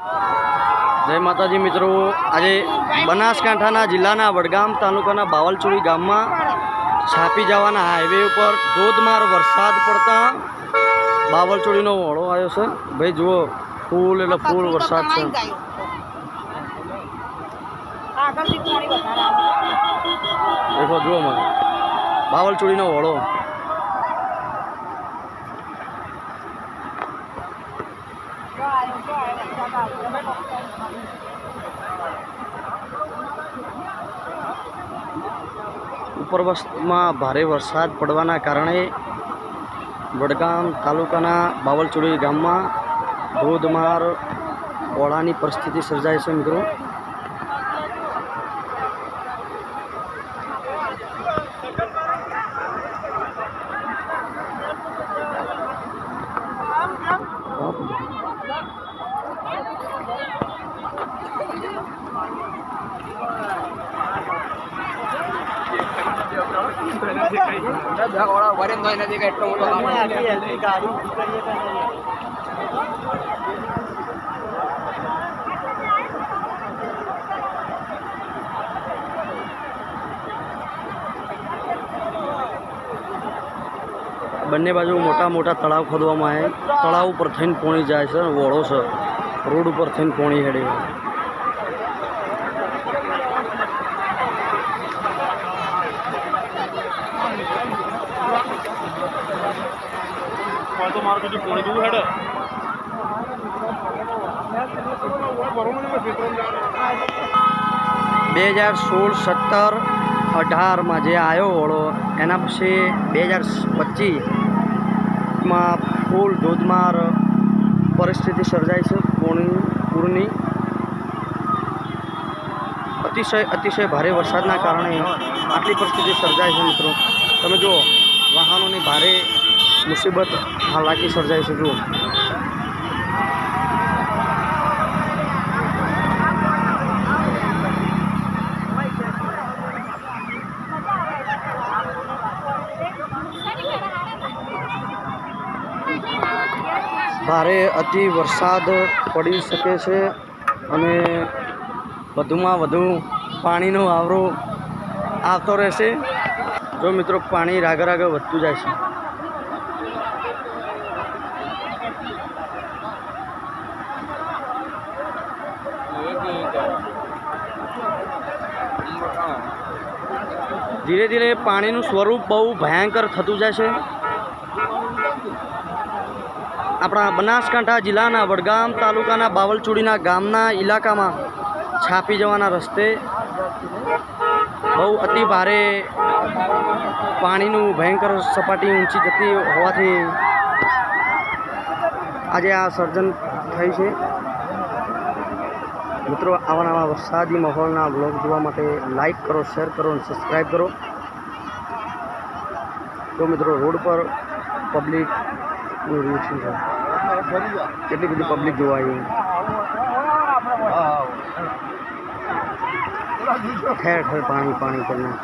જય માતાજી મિત્રો. આજે બનાસકાંઠાના જિલ્લાના વડગામ તાલુકાના બાવલચોડી ગામમાં છાપી જવાના હાઈવે ઉપર ધોધમાર વરસાદ પડતા બાવલચોડીનો વળો આવ્યો છે. ભાઈ જુઓ ફૂલ એટલે ફૂલ વરસાદ છે. દેખો જુઓ મને. બાવલચોડીનો વળો આવ્યો ઉપરવસ્તમાં ભારે વરસાદ પડવાના કારણે વડગામ તાલુકાના બાવલચોડી ગામમાં ધોધમાર ઓળાની પરિસ્થિતિ સર્જાય છે મિત્રો. બંને બાજુ મોટા મોટા તળાવ ખોદવામાં આવે. તળાવ ઉપર થઈને પોણી જાય છે, વોળો છે. રોડ ઉપર થઈને પોણી હેડે. તો મારું કીધું પોણી દૂર હેડે. બે હજાર સોળ સત્તર અઢારમાં જે આવ્યો ઓળો, એના પછી બે હજાર પચીસમાં ફૂલ ધોધમાર પરિસ્થિતિ સર્જાય છે પૂરની અતિશય અતિશય ભારે વરસાદના કારણે આટલી પરિસ્થિતિ સર્જાય છે મિત્રો. તમે જુઓ, વાહનોની ભારે મુસીબત હાલાકી સર્જાય છે, જુઓ. ભારે અતિ વરસાદ પડી શકે છે અને વધુમાં વધુ પાણીનો આવરો આવતો રહેશે. જો મિત્રો પાણી રાગે રાગે વધતું જાય છે. ધીરે ધીરે પાણીનું સ્વરૂપ બહુ ભયંકર થતું જાય છે. આપણા બનાસકાંઠા જિલ્લાના વડગામ તાલુકાના બાવલચુડીના ગામના ઇલાકામાં છાપી જવાના રસ્તે બહુ અતિ ભારે પાણીનું ભયંકર સપાટી ઊંચી જતી હોવાથી આજે આ સર્જન થઈ છે. મિત્રો, આવા વરસાદી માહોલના બ્લોગ જોવા માટે લાઈક કરો શેર કરો અને સબસ્ક્રાઈબ કરો. તો મિત્રો, રોડ પર પબ્લિકનું રિએક્શન કેટલી બધી પબ્લિક જોવા આવી ઠેર ઠેર પાણી પાણી કરીને.